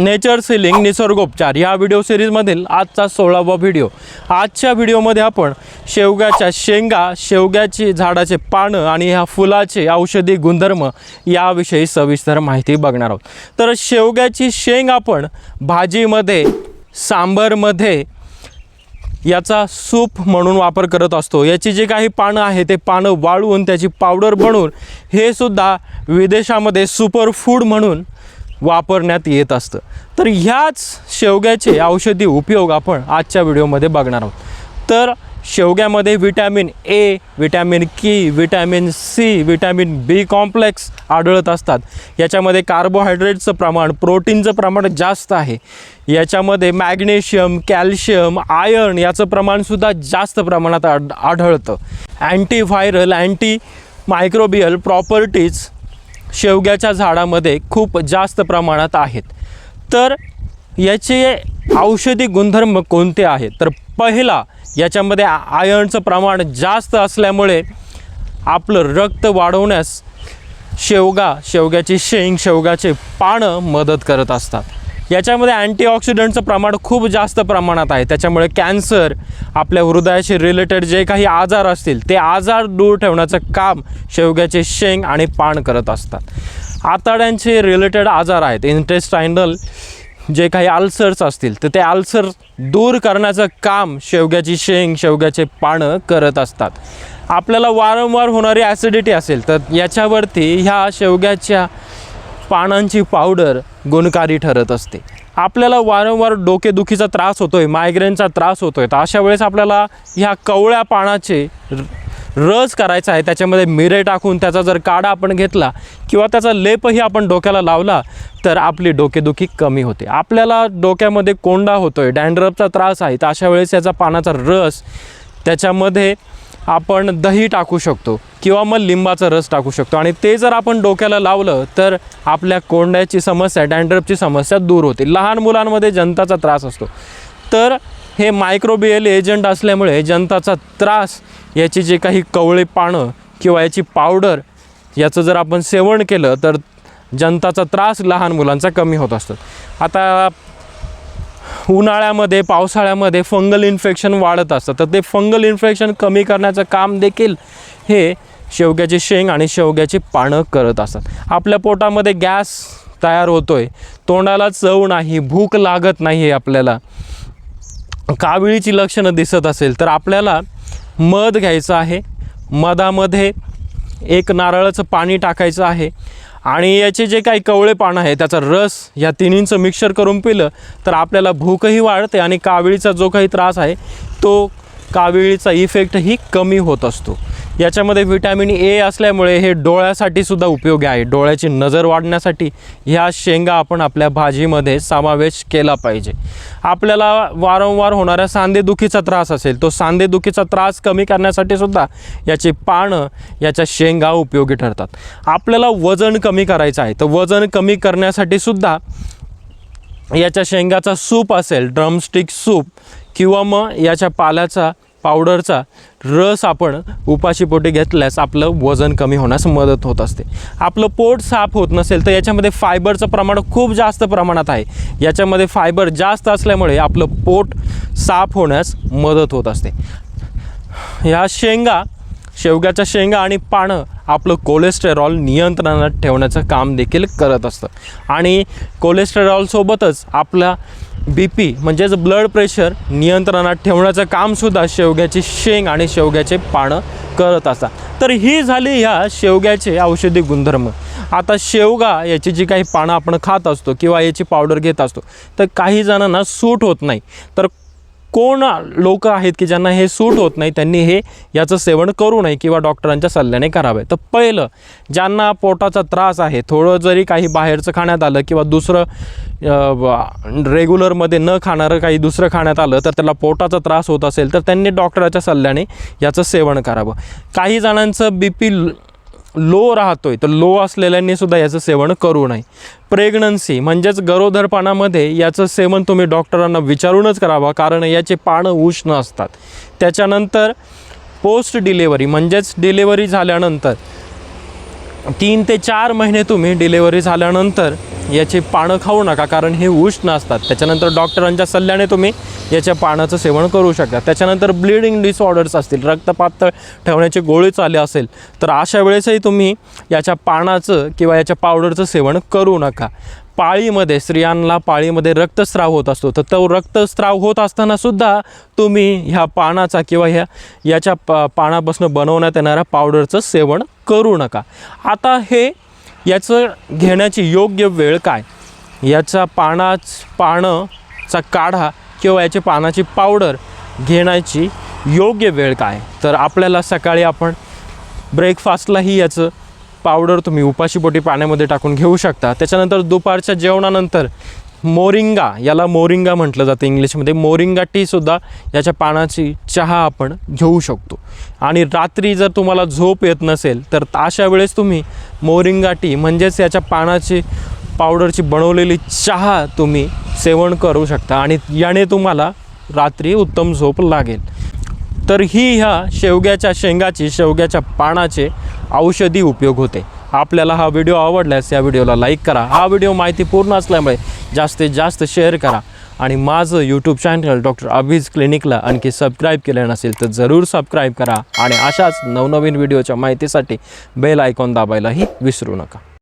Nature ceiling निसर्गोपचार या video सिरीजमधील आजचा सोळावा व्हिडिओ. आजच्या व्हिडिओमध्ये आपण शेवग्याच्या शेंगा शेवग्याची झाडाचे पानं आणि ह्या फुलाचे औषधी गुणधर्म याविषयी सविस्तर माहिती बघणार आहोत. तर शेवग्याची शेंग आपण भाजीमध्ये सांबरमध्ये याचा सूप म्हणून वापर करत असतो. याची जी काही पानं आहे ते पानं वाळवून त्याची पावडर बनवून हे सुद्धा विदेशामध्ये सुपर फूड म्हणून वापरण्यात येत असतं. तर ह्याच शेवग्याचे औषधी उपयोग आपण आजच्या व्हिडिओमध्ये बघणार आहोत. तर शेवग्यामध्ये vitamin A vitamin K vitamin C vitamin B complex आढळत असतात. याच्यामध्ये कार्बोहायड्रेटचं प्रमाण प्रोटीनचं प्रमाण जास्त आहे. याच्यामध्ये मॅग्नेशियम कॅल्शियम आयर्न याचं प्रमाणसुद्धा जास्त प्रमाणात आढ आढळतं. अँटीव्हायरल अँटी मायक्रोबियल प्रॉपर्टीज शेवग्याच्या झाडामध्ये खूप जास्त प्रमाणात आहेत. तर याचे औषधी गुणधर्म कोणते आहेत? तर पहिला याच्यामध्ये आयर्नचं प्रमाण जास्त असल्यामुळे आपलं रक्त वाढवण्यास शेवगा शेवग्याची शेंग शेवगाचे पानं मदत करत असतात. याच्यामध्ये अँटीऑक्सिडंटचं प्रमाण खूप जास्त प्रमाणात आहे. त्याच्यामुळे कॅन्सर आपल्या हृदयाशी रिलेटेड जे काही आजार असतील ते आजार दूर ठेवण्याचं काम शेवग्याचे शेंग आणि पान करत असतात. आतड्यांचे रिलेटेड आजार आहेत. इंटेस्टायनल जे काही अल्सर्स असतील तर ते अल्सर दूर करण्याचं काम शेवग्याची शेंग शेवग्याचे पानं करत असतात. आपल्याला वारंवार होणारी ॲसिडिटी असेल तर याच्यावरती ह्या शेवग्याच्या पानांची पावडर गुणकारी ठरत असते. आपल्याला वारंवार डोकेदुखीचा त्रास होतोय मायग्रेनचा त्रास होतोय तर अशा वेळेस आपल्याला ह्या कवळ्या पानाचे र- रस करायचा आहे त्याच्यामध्ये मिरे टाकून त्याचा जर काढा आपण घेतला किंवा त्याचा लेपही आपण डोक्याला लावला तर आपली डोकेदुखी कमी होते. आपल्याला डोक्यामध्ये कोंडा होतोय डँड्रपचा त्रास आहे तर अशा वेळेस याचा पानाचा रस त्याच्यामध्ये आपण दही टाकू शकतो किंवा मग लिंबाचा रस टाकू शकतो. आणि ते जर आपण डोक्याला लावलं तर आपल्या कोंड्याची समस्या डँड्रपची समस्या दूर होते. लहान मुलांमध्ये जनताचा त्रास असतो. तर हे मायक्रोबियल एजंट असल्यामुळे जनताचा त्रास याची जे काही कवळे पानं किंवा याची पावडर याचं जर आपण सेवन केलं तर जनताचा त्रास लहान मुलांचा कमी होत असतो. आता उन्हाळ्यामध्ये पावसाळ्यामध्ये फंगल इन्फेक्शन वाढत असतं. तर ते फंगल इन्फेक्शन कमी करण्याचं काम देखील हे शेवग्याची शेंग आणि शेवग्याची पानं करत असतात. आपल्या पोटामध्ये गॅस तयार होतोय. तोंडाला चव नाही भूक लागत नाही आहे आपल्याला. काविळीची लक्षणं दिसत असेल तर आपल्याला मध घ्यायचं आहे. मधामध्ये एक नारळाचं पाणी टाकायचं आहे. आणि याचे जे काही कवळे पानं आहे त्याचा रस या तिन्हींचं मिक्सर करून पिलं तर आपल्याला भूकही वाढते आणि काविळीचा जो काही त्रास आहे तो काविळीचा इफेक्टही कमी होत असतो. याच्यामध्ये व्हिटॅमिन ए असल्यामुळे हे डोळ्यासाठी सुद्धा उपयोगी आहे. डोळ्याची नजर वाढण्यासाठी ह्या शेंगा आपण आपल्या भाजीमध्ये समावेश केला पाहिजे. आपल्याला वारंवार होणाऱ्या सांधेदुखीचा त्रास असेल तो सांधेदुखीचा त्रास कमी करण्यासाठी सुद्धा याची पानं याच्या शेंगा उपयोगी ठरतात. आपल्याला वजन कमी करायचं आहे तर वजन कमी करण्यासाठी सुद्धा याच्या शेंगाचा सूप असेल ड्रमस्टिक सूप किंवा मग याच्या पाल्याचा पावडरचा रस आपण उपाशीपोटी घेतल्यास आपलं वजन कमी होण्यास मदत होत असते. आपलं पोट साफ होत नसेल तर याच्यामध्ये फायबरचं प्रमाण खूप जास्त प्रमाणात आहे. याच्यामध्ये फायबर जास्त असल्यामुळे आपलं पोट साफ होण्यास मदत होत असते. ह्या शेंगा शेवग्याच्या शेंगा आणि पानं आपलं कोलेस्टेरॉल नियंत्रणात ठेवण्याचं काम देखील करत असतं. आणि कोलेस्टेरॉलसोबतच आपला बी पी म्हणजेच ब्लड प्रेशर नियंत्रणात ठेवण्याचं कामसुद्धा शेवग्याची शेंग आणि शेवग्याचे पानं करत असतात. तर ही झाली ह्या शेवग्याचे औषधी गुणधर्म. आता शेवगा याची जी काही पानं आपण खात असतो किंवा याची पावडर घेत असतो तर काही जणांना सूट होत नाही. तर कोण लोक आहेत की ज्यांना हे सूट होत नाही त्यांनी हे याचं सेवन करू नये किंवा डॉक्टरांच्या सल्ल्याने करावे? तर पहिलं ज्यांना पोटाचा त्रास आहे थोडं जरी काही बाहेरचं खाण्यात आलं किंवा दुसरं रेग्युलरमध्ये न खाणारं काही दुसरं खाण्यात आलं तर त्याला पोटाचा त्रास होत असेल तर त्यांनी डॉक्टराच्या सल्ल्याने याचं सेवन करावं. काही जणांचं बी पी लो राहतोय तर लो असलेल्यांनी सुद्धा याचं सेवन करू नये. प्रेग्नन्सी म्हणजेच गरोदरपणामध्ये याचं सेवन तुम्ही डॉक्टरांना विचारूनच करावा कारण याचे पानं उष्ण असतात. त्याच्यानंतर पोस्ट डिलेवरी म्हणजेच डिलेवरी झाल्यानंतर तीन ते चार महिने तुम्ही डिलेवरी झाल्यानंतर याची पानं खाऊ नका कारण हे उष्ण असतात. त्याच्यानंतर डॉक्टरांच्या सल्ल्याने तुम्ही याच्या पानाचं सेवन करू शकता. त्याच्यानंतर ब्लिडिंग डिसऑर्डर्स असतील रक्तपातळ ठेवण्याची गोळी चालली असेल तर अशा वेळेसही तुम्ही याच्या पानाचं किंवा याच्या पावडरचं सेवन करू नका. पाळीमध्ये स्त्रियांना पाळीमध्ये रक्तस्राव होत असतो. तर तो रक्तस्राव होत असताना सुद्धा तुम्ही ह्या पानाचा किंवा ह्या याच्या पा पानापासून बनवण्यात येणाऱ्या पावडरचं सेवन करू नका. आता हे याचं घेण्याची योग्य वेळ काय? याचा पानाच पानंचा काढा किंवा याची पानाची पावडर घेण्याची योग्य वेळ काय? तर आपल्याला सकाळी आपण ब्रेकफास्टलाही याचं पावडर तुम्ही उपाशीपोटी पाण्यामध्ये टाकून घेऊ शकता. त्याच्यानंतर दुपारच्या जेवणानंतर मोरिंगा याला मोरिंगा म्हटलं जातं इंग्लिशमध्ये. मोरिंगा टीसुद्धा याच्या पानाची चहा आपण घेऊ शकतो. आणि रात्री जर तुम्हाला झोप येत नसेल तर अशा वेळेस तुम्ही मोरिंगा टी म्हणजेच याच्या पानाची पावडरची बनवलेली चहा तुम्ही सेवन करू शकता आणि याने तुम्हाला रात्री उत्तम झोप लागेल. तर ही ह्या शेवग्याच्या शेंगाची शेवग्याच्या पानाचे औषधी उपयोग होते. आपल्याला हा व्हिडिओ आवडल्यास या व्हिडिओला लाईक करा. हा व्हिडिओ माहिती पूर्ण असल्यामुळे जास्तीत जास्त शेअर करा. आणि माझं यूट्यूब चॅनल डॉक्टर अभिज क्लिनिकला आणखी सबस्क्राईब केलं नसेल तर जरूर सबस्क्राईब करा. आणि अशाच नवनवीन व्हिडिओच्या माहितीसाठी बेल आयकॉन दाबायलाही विसरू नका.